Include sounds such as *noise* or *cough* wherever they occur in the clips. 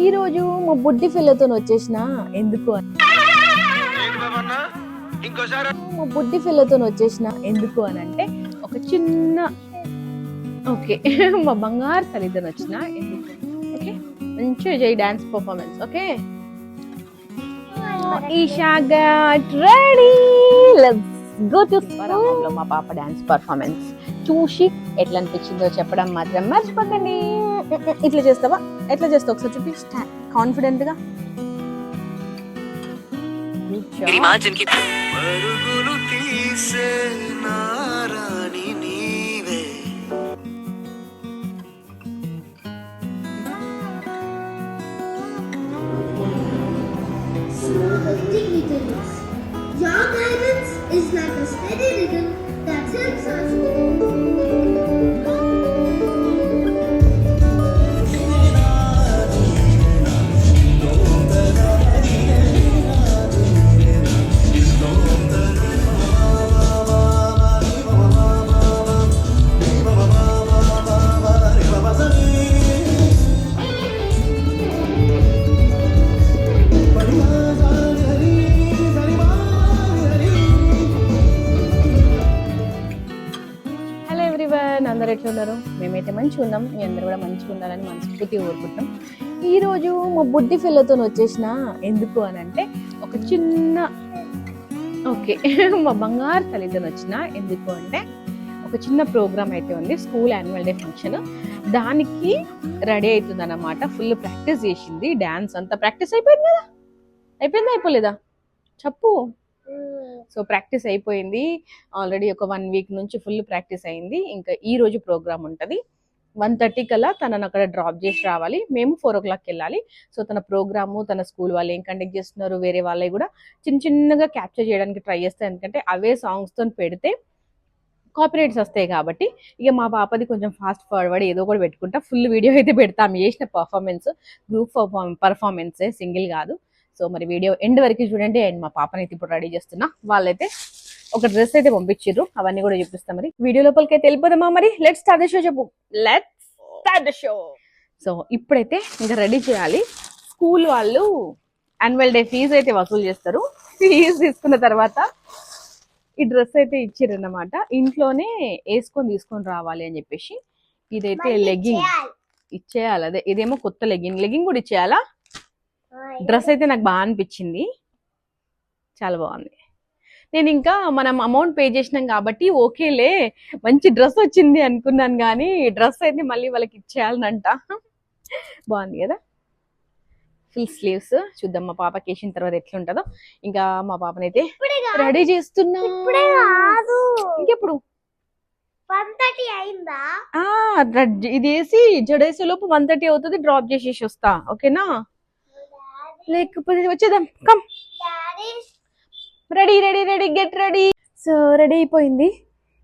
ఈరోజు మా బుడ్డి పిల్లతో వచ్చేసిన ఎందుకు అని? మా బుడ్డి పిల్లతో వచ్చేసిన ఎందుకు అని అంటే ఒక చిన్న ఓకే *laughs* మా బంగారు తల్లితో వచ్చిన ఎందుకు ఓకే? మంచిగా చేయి dance performance okay? Esha got ready let's go to లో మా పాప డాన్స్ పర్ఫార్మెన్స్ చూసి ఎట్లా అనిపించిందో చెప్పడం మాత్రం మర్చిపోకండి. ఇట్లా చేస్తావా? ఎట్లా చేస్తావు? ఒకసారి చూపి. కాన్ఫిడెంట్గా. గిరిమాజన్కి పరుగులు తీసే నారాణి నీవే. Dignitaries. Your guidance is manifested in hello అందరు ఎట్లా ఉన్నారు? మేమైతే మంచిగా ఉన్నాం. మీ అందరు కూడా మంచిగా ఉండాలని మనస్ఫూర్తిగా కోరుకుంటాం ఈరోజు మా బుడ్డి పిల్లతో వచ్చేసిన ఎందుకు అని అంటే ఒక చిన్న ఓకే *laughs* మా బంగారు తల్లితో వచ్చిన ఎందుకు అంటే ఒక చిన్న ప్రోగ్రామ్ అయితే ఉంది. School annual day function. దానికి రెడీ అవుతుంది అనమాట ఫుల్ ప్రాక్టీస్ చేసింది. డ్యాన్స్ అంతా ప్రాక్టీస్ అయిపోయింది కదా? అయిపోయిందా? అయిపోలేదా? చెప్పు. సో ప్రాక్టీస్ అయిపోయింది. ఆల్రెడీ ఒక వన్ వీక్ నుంచి ఫుల్ ప్రాక్టీస్ అయింది. ఇంకా ఈ రోజు ప్రోగ్రామ్ ఉంటుంది. వన్ థర్టీ కల్లా తనను అక్కడ డ్రాప్ చేసి రావాలి. మేము ఫోర్ ఓ క్లాక్కి వెళ్ళాలి. సో తన ప్రోగ్రాము తన స్కూల్ వాళ్ళు ఏం కండక్ట్ చేస్తున్నారు వేరే వాళ్ళవి కూడా చిన్న చిన్నగా క్యాప్చర్ చేయడానికి ట్రై చేస్తాయి ఎందుకంటే అవే సాంగ్స్తో పెడితే కాపీరైట్స్ వస్తాయి కాబట్టి ఇక మా పాపది కొంచెం ఫాస్ట్ ఫార్వర్డ్ ఏదో కూడా పెట్టుకుంటా. ఫుల్ వీడియో అయితే పెడతాం. చేసిన పర్ఫార్మెన్స్ గ్రూప్ పర్ఫార్మెన్సే సింగిల్ కాదు. సో మరి వీడియో ఎండ్ వరకు చూడండి. అండ్ మా పాపని అయితే ఇప్పుడు రెడీ చేస్తున్నా. వాళ్ళైతే ఒక డ్రెస్ అయితే పంపించారు అవన్నీ కూడా చూపిస్తాం మరి. వీడియో లోపలికి అయితే వెళ్ళిపోదామా మరి? లెట్ స్టార్ట్ ద షో చెప్పు. Let start the show so ఇప్పుడైతే ఇంకా రెడీ చేయాలి. స్కూల్ వాళ్ళు యాన్యువల్ డే ఫీజు అయితే వసూలు చేస్తారు. ఫీజు తీసుకున్న తర్వాత ఈ డ్రెస్ అయితే ఇచ్చిర్రు అన్నమాట ఇంట్లోనే వేసుకొని తీసుకొని రావాలి అని చెప్పేసి. ఇదైతే లెగ్గింగ్. ఇచ్చేయాలి. అదే ఇదేమో కొత్త లెగ్గింగ్. లెగ్గింగ్ కూడా ఇచ్చేయాలా? డ్రెస్ అయితే నాకు బాగా అనిపించింది. చాలా బాగుంది. నేను ఇంకా మనం అమౌంట్ పే చేసినాం కాబట్టి ఓకేలే మంచి డ్రెస్ వచ్చింది అనుకున్నాను కానీ డ్రెస్ అయితే మళ్ళీ వాళ్ళకి ఇచ్చేయాలనంట. బాగుంది కదా? ఫుల్ స్లీవ్స్ చూద్దాం మా పాపకి వేసిన తర్వాత ఎట్లుంటుందో. ఇంకా మా పాపనైతే రెడీ చేస్తున్నా. ఇప్పుడే కాదు. ఇంకెప్పుడు? ఇది వేసి జడేసే లోపు వన్ థర్టీ అవుతుంది డ్రాప్ చేసేసి వస్తా. ఓకేనా? లేకపోతే వచ్చేద్దాం. Come ready ready ready get ready so ready అయిపోయింది.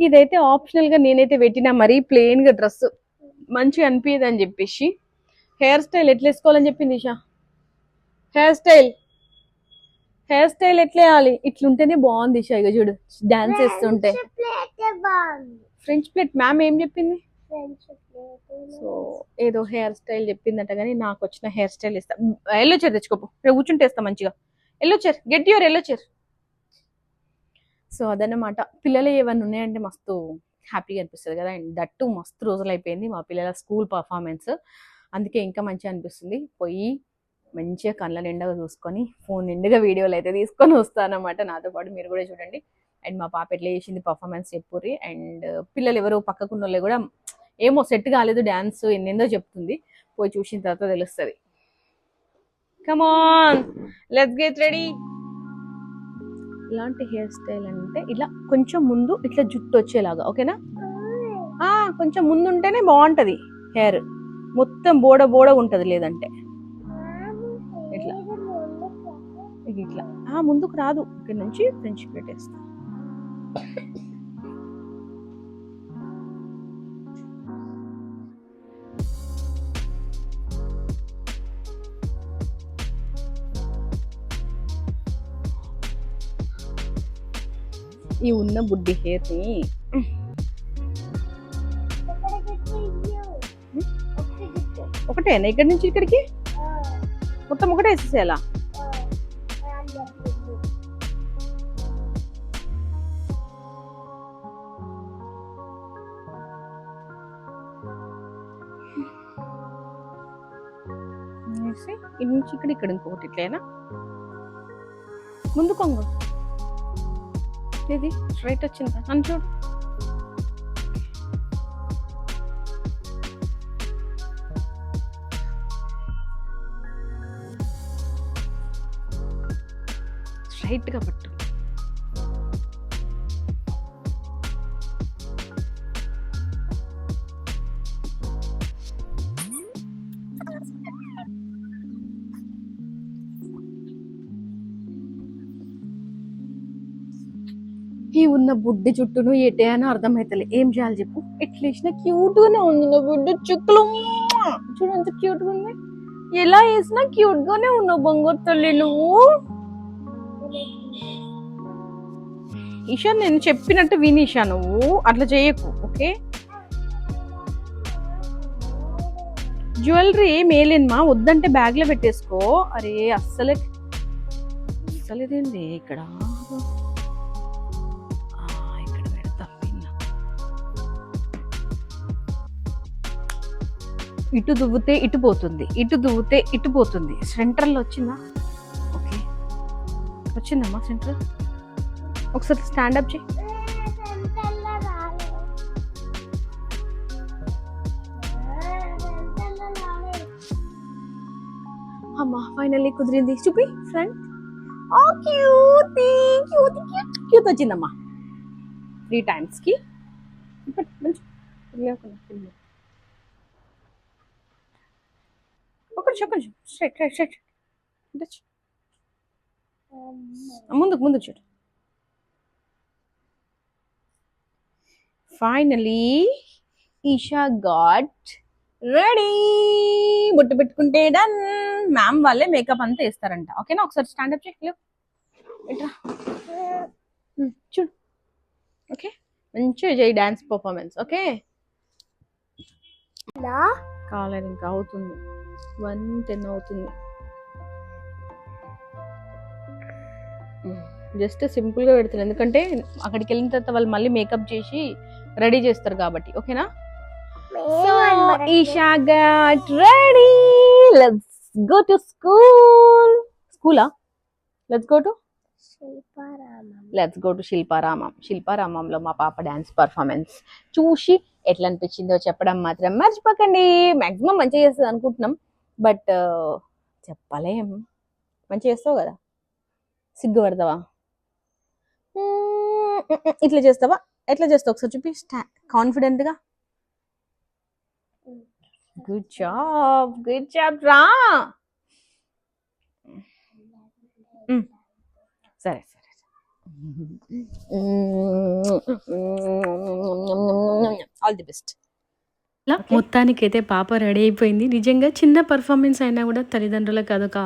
ఇదైతే ఆప్షనల్గా నేనైతే పెట్టినా మరీ ప్లెయిన్గా డ్రెస్ మంచిగా అనిపించదు అని చెప్పేసి. హెయిర్ స్టైల్ ఎట్లా వేసుకోవాలని చెప్పింది Isha hair style hair style ఎట్లా వేయాలి? ఇట్లుంటేనే బాగుంది ఇషా ఇక చూడు డాన్స్ వేస్తుంటే. ఫ్రెంచ్ ప్లేట్ మ్యామ్ ఏం చెప్పింది? సో ఏదో హెయిర్ స్టైల్ చెప్పిందట కానీ నాకు వచ్చిన హెయిర్ స్టైల్ ఇస్తా ఎల్లో చైర్ తెచ్చుకోపు. కూర్చుంటే ఇస్తా మంచిగా. Yellow chair get your yellow chair so అదన్నమాట. పిల్లలు ఏమన్నా ఉన్నాయంటే మస్తు హ్యాపీగా అనిపిస్తుంది కదా. అండ్ దట్టు మస్తు రోజులు అయిపోయింది మా పిల్లల స్కూల్ పర్ఫార్మెన్స్. అందుకే ఇంకా మంచిగా అనిపిస్తుంది. పోయి మంచిగా కళ్ళ నిండుగా చూసుకొని ఫోన్ నిండుగా వీడియోలు అయితే తీసుకొని వస్తానన్నమాట నాతో పాటు మీరు కూడా చూడండి. అండ్ మా పాప ఎట్లా చేసింది పర్ఫార్మెన్స్ చెప్పుర్రి. అండ్ పిల్లలు ఎవరు పక్కకున్న వాళ్ళు కూడా ఏమో సెట్ కాలేదు డ్యాన్స్ ఎన్నెందో చెప్తుంది. పోయి చూసిన తర్వాత తెలుస్తుంది. Come on let's get ready ఇలాంటి హెయిర్ స్టైల్ అంటే ఇలా కొంచెం ముందు ఇట్లా జుట్టు వచ్చేలాగా ఓకేనా ఆ కొంచెం ముందు ఉంటేనే బాగుంటుంది హెయిర్ మొత్తం బోడ బోడ ఉంటుంది లేదంటే. ఇట్లా. ఇట్లా. ఆ ముందుకు రాదు. ఇక్కడ నుంచి ఫ్రెంచ్ ప్లేట్ ఈ ఉన్న బుడ్డి హెయిర్ని ఒకటేనా ఇక్కడి నుంచి ఇక్కడికి? మొత్తం ఒకటే వేసేసేలా ఇక్కడ ఇక్కడ ఇంకొకటి ఇట్లేనా ముందు కొంగు. ఇది స్ట్రైట్ వచ్చిందా? అని చూడు. స్ట్రైట్గా పట్టు. నా ఉన్న బుడ్డి చుట్టూను ఎటే అని అర్థమైతలే. ఏం చేయాలి చెప్పు? ఎట్లేసిన క్యూట్గానే క్యూట్ గానే ఉంది. నా బుడ్డి చుక్కలు. చూడు ఎంత క్యూట్గా ఉంది. ఎలా వేసినా క్యూట్ గానే ఉన్నావు బంగారు తల్లి నువ్వు. ఈషా నేను చెప్పినట్టు విని ఈషా నువ్వు. అట్లా చేయకు ఓకే? జ్యువెలరీ మేలేనమా వద్దంటే బ్యాగ్లో పెట్టేసుకో. అరే అస్సలే. అస్సలు ఇక్కడ? ఇటు దువ్వుతే ఇటు పోతుంది ఇటు దువ్వుతే ఇటు పోతుంది. సెంటర్లో వచ్చిందా? ఓకే వచ్చిందమ్మా సెంటర్ ఒకసారి స్టాండప్ చేయి. అమ్మా ఫైనల్లీ కుదిరింది. చూపి ఫ్రెండ్ ఆ క్యూట్ వచ్చిందమ్మా. త్రీ టైమ్స్కి బట్ మంచి లేకుండా స్ట్రైట్ స్ట్రైట్ వచ్చి. ముందుకు ముందుకు చూడు ఫైనలీ ఈషా గాట్ రెడీ బొట్టు పెట్టుకుంటే డన్ మ్యామ్ వాళ్ళే మేకప్ అంతా వేస్తారంట. ఓకేనా ఒకసారి స్టాండప్ చేయి. ఇట్రా. ఉమ్, చూడు. ఓకే మంచిగా చేయి డాన్స్ పర్ఫార్మెన్స్ ఓకే కాలేదు ఇంకా అవుతుంది. వన్ టెన్ అవుతుంది. జస్ట్ సింపుల్గా పెడుతున్నాను ఎందుకంటే అక్కడికి వెళ్ళిన తర్వాత వాళ్ళు మళ్ళీ మేకప్ చేసి రెడీ చేస్తారు కాబట్టి. ఓకేనా? So Esha got ready let's go to school స్కూలా let's go to let's go to Shilparamam. శిల్పారామంలో మా పాప డ్యాన్స్ పర్ఫార్మెన్స్ చూసి ఎట్లా అనిపించిందో చెప్పడం మాత్రం మర్చిపోకండి. మాక్సిమం మంచిగా చేస్తుంది అనుకుంటున్నాం. బట్ చెప్పలేం. మంచిగా చేస్తావు కదా? సిగ్గుపడతావా ఇట్లా చేస్తావా? ఎట్లా చేస్తావు? ఒకసారి చూపి. కాన్ఫిడెంట్గా. గుడ్ జాబ్ గుడ్ జాబ్ రా. సరే సరే ఆల్ ది బెస్ట్ మొత్తానికైతే పాప రెడీ అయిపోయింది. నిజంగా చిన్న పర్ఫార్మెన్స్ అయినా కూడా తల్లిదండ్రులకు అదొక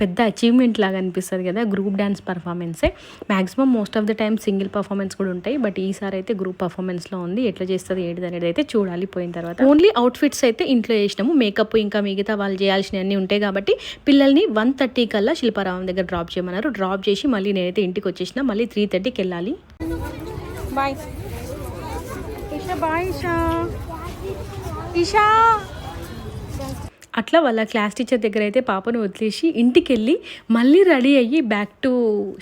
పెద్ద అచీవ్మెంట్ లాగా అనిపిస్తుంది కదా group dance పర్ఫార్మెన్సే maximum most of the time single performance కూడా ఉంటాయి. బట్ ఈసారి అయితే గ్రూప్ పర్ఫార్మెన్స్లో ఉంది. ఎట్లా చేస్తుంది ఏంటిది అనేది అయితే చూడాలి పోయిన తర్వాత. ఓన్లీ అవుట్ఫిట్స్ అయితే ఇంట్లో చేసినాము. మేకప్ ఇంకా మిగతా వాళ్ళు చేయాల్సినవన్నీ ఉంటాయి కాబట్టి పిల్లల్ని వన్ థర్టీ కల్లా శిల్పారామం దగ్గర డ్రాప్ చేయమన్నారు. డ్రాప్ చేసి మళ్ళీ నేనైతే ఇంటికి వచ్చేసిన. మళ్ళీ త్రీ థర్టీకి వెళ్ళాలి. బాయ్ బాయ్ ఇషా అట్లా వాళ్ళ క్లాస్ టీచర్ దగ్గర అయితే పాపను వదిలేసి ఇంటికి వెళ్ళి మళ్ళీ రెడీ అయ్యి బ్యాక్ టు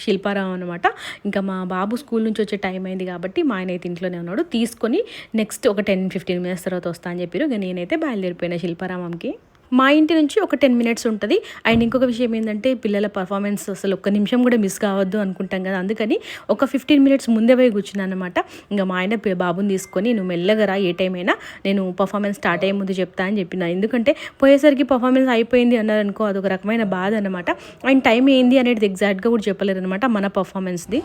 శిల్పారామం అనమాట ఇంకా మా బాబు స్కూల్ నుంచి వచ్చే టైం అయింది కాబట్టి మా ఆయన అయితే ఇంట్లోనే ఉన్నాడు. తీసుకొని నెక్స్ట్ ఒక టెన్ ఫిఫ్టీన్ మినిట్స్ తర్వాత వస్తా అని చెప్పారు. ఇక నేనైతే బయలుదేరిపోయిన శిల్పారామంకి మా ఇంటి నుంచి ఒక టెన్ మినిట్స్ ఉంటుంది. అండ్ ఇంకొక విషయం ఏంటంటే పిల్లల పర్ఫార్మెన్స్ అసలు ఒక్క నిమిషం కూడా మిస్ కావద్దు అనుకుంటాం కదా. అందుకని ఒక ఫిఫ్టీన్ మినిట్స్ ముందే పోయి కూర్చున్నాను అనమాట ఇంకా మా ఆయన బాబుని తీసుకొని నువ్వు మెల్లగా రా ఏ టైం అయినా నేను పర్ఫార్మెన్స్ స్టార్ట్ అయ్యే ముందు చెప్తా అని చెప్పిన. ఎందుకంటే పోయేసరికి పర్ఫార్మెన్స్ అయిపోయింది అన్నారు అనుకో అదొక రకమైన బాధ అనమాట అండ్ టైం ఏంది అనేది ఎగ్జాక్ట్గా కూడా చెప్పలేరు అనమాట మన పర్ఫార్మెన్స్ది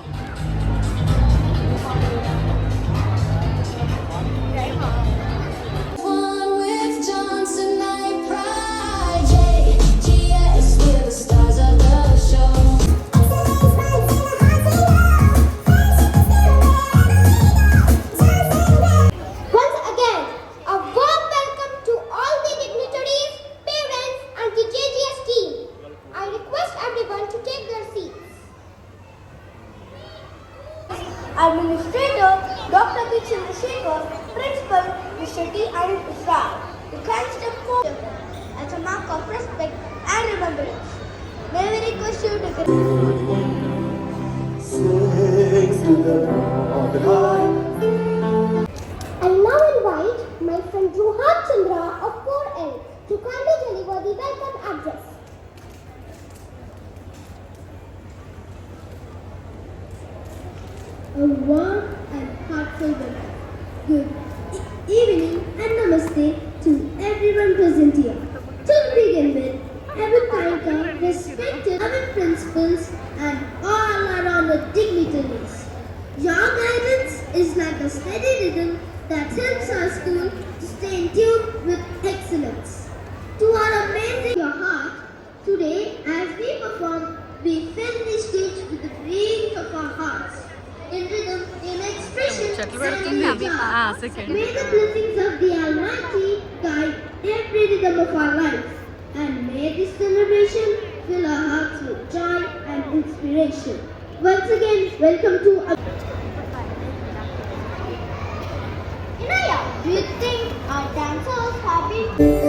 And. You can step forward as a mark of respect and remembrance. May we request you to now invite my friend Rohan Chandra of 4L to kindly deliver the welcome address. A warm and heartfelt welcome. Good e- evening and namaste to everyone present here. To begin with, I will thank our respected our principals and all around the dignitaries. Your guidance is like a steady rhythm that helps our school to stay in tune with excellence. To our amazing your heart, today as we perform, we fill the stage with the beats of our hearts. In rhythm, in expression, and in joy. May the blessings of the Almighty guide every rhythm of our lives. And may this celebration fill our hearts with joy and inspiration. Once again, welcome to Inaya, do you think our dancers have been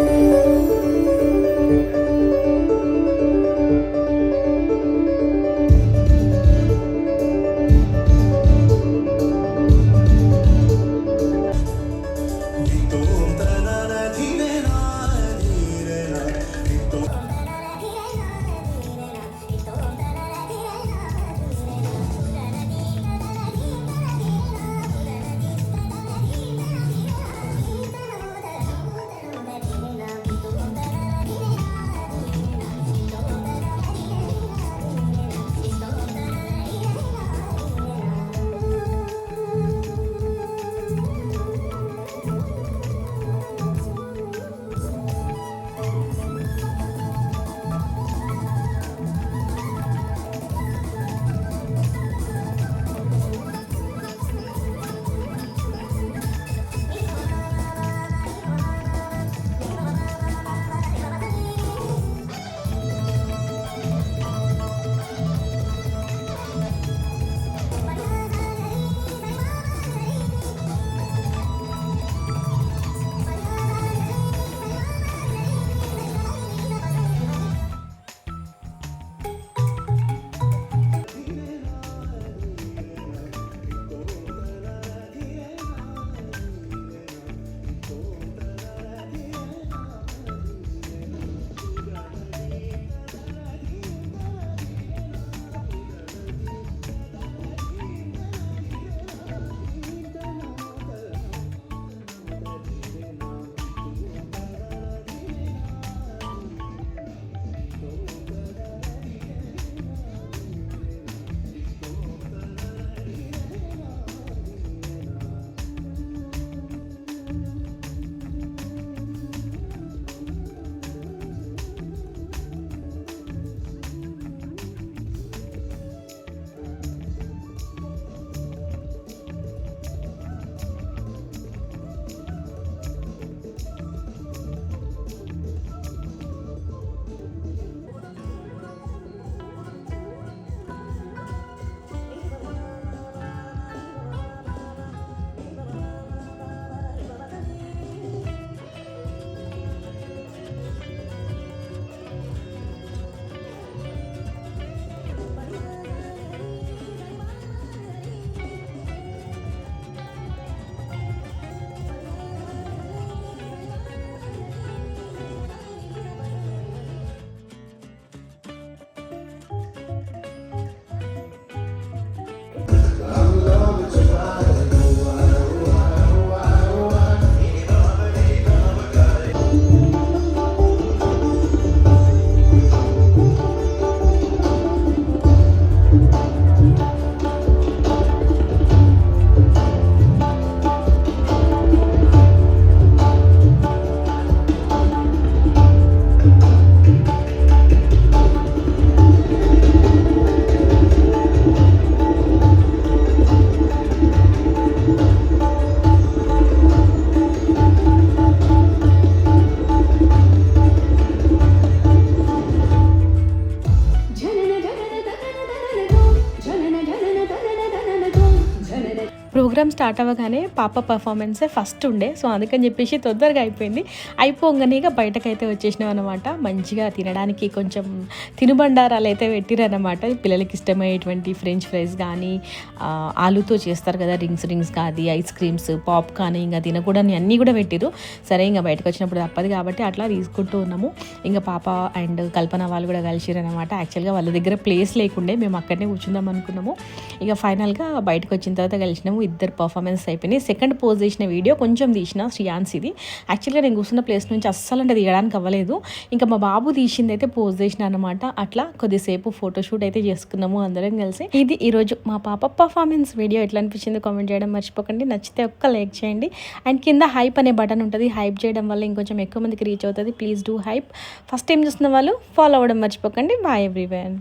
program start అవ్వగానే పాప పర్ఫార్మెన్సే first ఉండే. So అందుకని చెప్పేసి తొందరగా అయిపోయింది. అయిపోగానే ఇక బయటకైతే వచ్చేసినాం అనమాట మంచిగా తినడానికి కొంచెం తినుబండారాలు అయితే పెట్టిరనమాట పిల్లలకి ఇష్టమయ్యేటువంటి ఫ్రెంచ్ ఫ్రైస్ కానీ ఆలుతో చేస్తారు కదా రింగ్స్ రింగ్స్ కానీ ఐస్ క్రీమ్స్ పాప్కార్న్ ఇంకా తినకూడని అన్నీ కూడా పెట్టిరు సరే ఇంకా బయటకు వచ్చినప్పుడు తప్పదు కాబట్టి అట్లా తీసుకుంటూ ఉన్నాము. ఇంకా పాప అండ్ కల్పన వాళ్ళు కూడా కలిసిరనమాట యాక్చువల్గా వాళ్ళ దగ్గర ప్లేస్ లేకుండే. మేము అక్కడనే కూర్చుందాం అనుకున్నాము. ఇక ఫైనల్గా బయటకు వచ్చిన తర్వాత కలిసినాము. ఇద్దరు పర్ఫార్మెన్స్ అయిపోయినాయి. సెకండ్ పోజ్ చేసిన వీడియో కొంచెం తీసిన శ్రీయాన్స్ ఇది. యాక్చువల్గా నేను కూర్చున్న ప్లేస్ నుంచి అస్సలు అంటే తీయడానికి అవ్వలేదు. ఇంకా మా బాబు తీసింది అయితే పోజ్ చేసిన అనమాట అట్లా కొద్దిసేపు ఫోటోషూట్ అయితే చేసుకున్నాము అందరం కలిసి. ఇది ఈరోజు మా పాప పర్ఫార్మెన్స్ వీడియో ఎట్లా అనిపించింది కామెంట్ చేయడం మర్చిపోకండి. నచ్చితే ఒక్క లైక్ చేయండి. అండ్ కింద హైప్ అనే బటన్ ఉంటుంది. హైప్ చేయడం వల్ల ఇంకొంచెం ఎక్కువ మందికి రీచ్ అవుతుంది. Please do hype first time చూస్తున్న వాళ్ళు ఫాలో అవ్వడం మర్చిపోకండి. Bye everyone